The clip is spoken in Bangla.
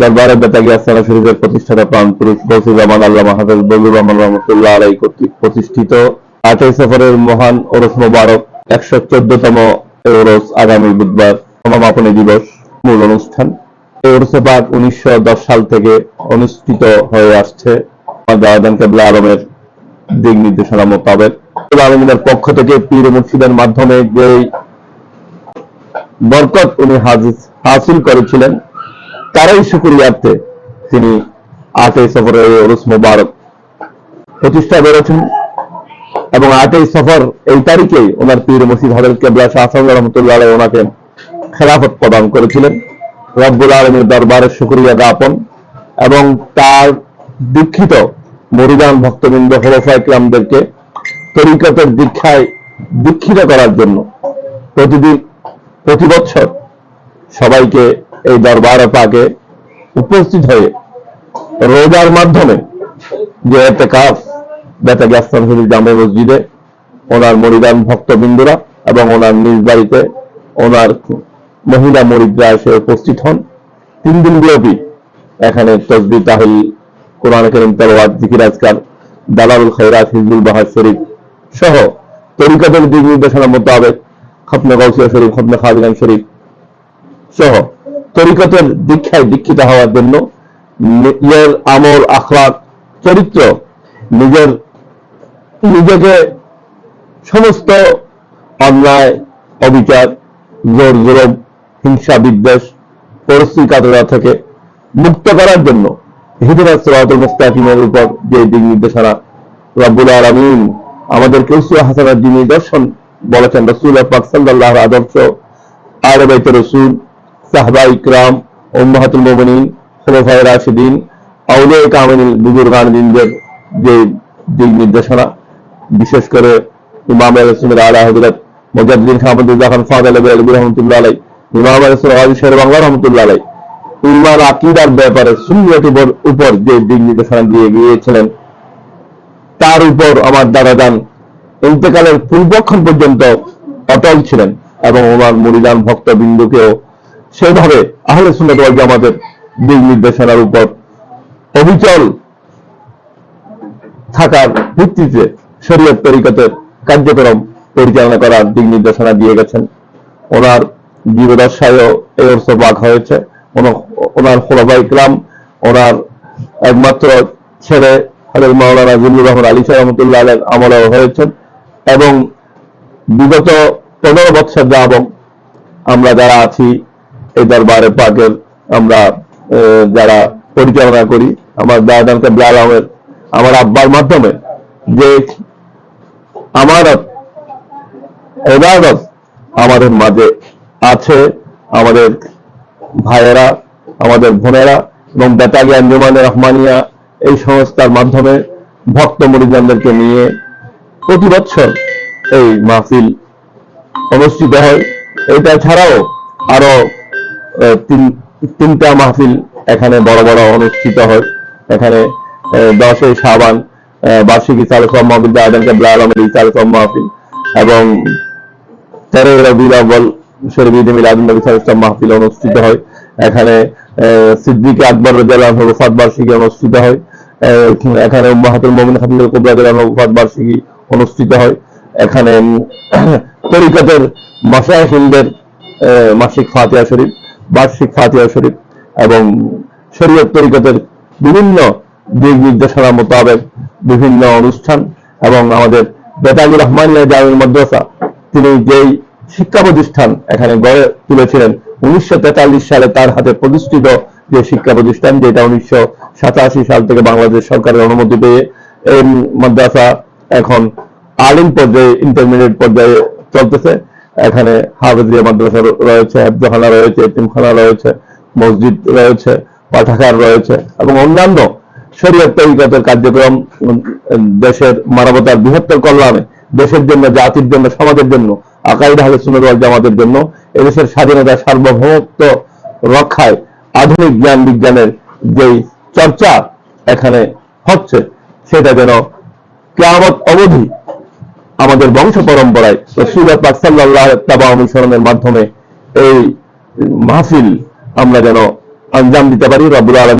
দরবারে বেতাগি আস্তানা শরীফের প্রতিষ্ঠাতা প্রাণ পুরুষ গৌসুর রহমান আল্লাহ মাহাদুর বজুর রহমান রহমতুল্লাহ আলাই কর্তৃক প্রতিষ্ঠিত। আটই সফরের মহান ওরস মোবারক, একশো চোদ্দতম ওরস আগামী বুধবার সমাপনী দিবস মূল অনুষ্ঠান। এই ওরসে পাক উনিশশো দশ সাল থেকে অনুষ্ঠিত হয়ে আসছে। দাওয়াদান কেবলা আলমের দিক নির্দেশনা মোতাবেক। আলমিনের পক্ষ থেকে পীর মুর্শিদের মাধ্যমে যে বরকত উনি হাসিল করেছিলেন তারাই শুক্রিয়ার্থে তিনি আটই সফরে ওরস মোবারক প্রতিষ্ঠা করেছেন এবং আটই সফর এই তারিখেই ওনার পীর মুর্শিদ হজরত কেবলা শাহ রহমতুল্লাহ ওনাকে খেলাফত প্রদান করেছিলেন। রব্বুল আলমীর দরবারে শুক্রিয়া জ্ঞাপন এবং তার দীক্ষিত মরিদান ভক্তবৃন্দ হলফা ইকলামদেরকে তরিকতের দীক্ষায় দীক্ষিত করার জন্য প্রতিদিন, প্রতি বছর সবাইকে এই দরবারে পাকে উপস্থিত হয়ে রোজার মাধ্যমে যে এতে কাজ বেতা গ্যাস্তান শরীফ জামে মসজিদে ওনার মরিদান ভক্তবৃন্দরা এবং ওনার নিজ বাড়িতে ওনার মহিলা মরিদরা এসে উপস্থিত হন। তিন দিন ব্যাপী এখানে তসবি তাহিল কোরআন করিম, তেলাওয়াত, জিকির, আজকার, দালালুল খৈরাত হিজবুল বাহার শরীফ সহ তরিকাতের দিক নির্দেশনা মোতাবেক খতমে গৌসিয়া শরীফ খতমে খাদিগান শরীফ সহ তরিকতের দীক্ষায় দীক্ষিত হওয়ার জন্য নিজের আমল আখলাক চরিত্র, নিজের, নিজেকে সমস্ত অন্যায়, অবিচার, জোর জোরব হিংসা, বিদ্বেষ পরিস্থিতিকাতরা থেকে মুক্ত করার জন্য হিদুরাজ সরাতুল উপর যে দিক নির্দেশনা রব্বুল আলমিন আমাদেরকে উসুয়া হাসানার যিনি দর্শন বলেছেন, রসুল পাক সাল্লাহ আদর্শ আলে বাইত রসুল সাহবা ইকরাম উম্মাহাতুল মোমিনিন, খোলফায়ে রাশিদিন আউলিয়া কামিল বুজুর্গানদিনদের যে দিক নির্দেশনা, বিশেষ করে ইমাম রসুলের আলা হজরত মুজাদ্দিন খামদুল্লাহ খান ফাদ আলী আলী রহমতুল্লাহ আলাই ইমাম রসুল গাজী শের বাংলা রহমতুল্লাহ আলাই ইমান আকিদার ব্যাপারে সুন্নত উপর যে দিক নির্দেশনা দিয়ে গিয়েছিলেন, তার উপর আমার দাদা যান ইন্তেকালের পূর্বক্ষণ পর্যন্ত অটল ছিলেন এবং ওনার মুরিদান ভক্ত সেভাবে আহলে সুন্নত ওয়াল জামাতের দিক নির্দেশনার উপর অবিচল থাকার ভিত্তিতে শরীয়ত তরিকতের কার্যক্রম পরিচালনা করার দিক নির্দেশনা দিয়ে গেছেন। ওনার জীবদশায়ও এই অর্থ বাঘ হয়েছে। ওনার খোলাবা ইকরাম, ওনার একমাত্র ছেলে হজরত মাওলানা জিল্লুর রহমান আলী শাহ রহমতুল্লাহ আলের আমলেও হয়েছেন এবং বিগত পনেরো বৎসর যাবং আমরা যারা আছি এই দরবারে পাকের আমরা যারা পরিচালনা করি, আমার দাদান কেবলা আমার আব্বার মাধ্যমে যে আমার এবাদত আমাদের মাঝে আছে, আমাদের ভাইয়েরা, আমাদের বোনেরা এবং বেতাগি আঞ্জুমানে রহমানিয়া এই সংস্থার মাধ্যমে ভক্ত মরিজানদেরকে নিয়ে প্রতি বছর এই মাহফিল অনুষ্ঠিত হয়। এটা ছাড়াও আরও তিন তিনটা মাহফিল এখানে বড় বড় অনুষ্ঠিত হয়। এখানে দশই সাবান বার্ষিক ইসালকম মাহফিল আদান কেবলা আলমের ইসালকম মাহফিল এবং তেরোই রবিউল আউ্বাল শরীফ ঈদ নবী ওয়াসাল্লাম মাহফিল অনুষ্ঠিত হয়। এখানে সিদ্দিক আকবর আনহু ওফাত বার্ষিকী অনুষ্ঠিত হয়। এখানে উম্মাহাতুল মুমিন খাদিজাতুল কুবরা আনহা ওফাত বার্ষিকী অনুষ্ঠিত হয়। এখানে তরিকতের আহ, মাসিক ফাতিহা শরীফ বার্ষিক ফাতিহা শরীফ এবং শরীয়ত তরিকতের বিভিন্ন দিক নির্দেশনা মোতাবেক বিভিন্ন অনুষ্ঠান এবং আমাদের বেতাগুর রহমানিয়া জামিল মাদ্রাসা, তিনি যেই শিক্ষা প্রতিষ্ঠান এখানে গড়ে তুলেছিলেন, উনিশশো তেতাল্লিশ সালে তার হাতে প্রতিষ্ঠিত যে শিক্ষা প্রতিষ্ঠান, যেটা উনিশশো সাতাশি সাল থেকে বাংলাদেশ সরকারের অনুমতি পেয়ে এই মাদ্রাসা এখন আলিম পর্যায়ে ইন্টারমিডিয়েট পর্যায়ে চলতেছে। এখানে হাফেজিয়া মাদ্রাসা রয়েছে হেফজখানা রয়েছে, এতিমখানা রয়েছে, মসজিদ রয়েছে পাঠাগার রয়েছে এবং অন্যান্য শরীয়ত তরিকতের কার্যক্রম দেশের মানবতার বৃহত্তর কল্যাণে, দেশের জন্য, জাতির জন্য, সমাজের জন্য, আকাইদ আহলে ওয়াল জামাতের জন্য, এদেশের স্বাধীনতা সার্বভৌমত্ব রক্ষায় আধুনিক জ্ঞান বিজ্ঞানের যেই চর্চা এখানে হচ্ছে, সেটা যেন কেয়ামত অবধি আমাদের বংশ পরম্পরায় রসুল পাক সাল্লাহ তাবা অনুসরণের মাধ্যমে এই মাহফিল আমরা যেন আঞ্জাম দিতে পারি রবুল আলম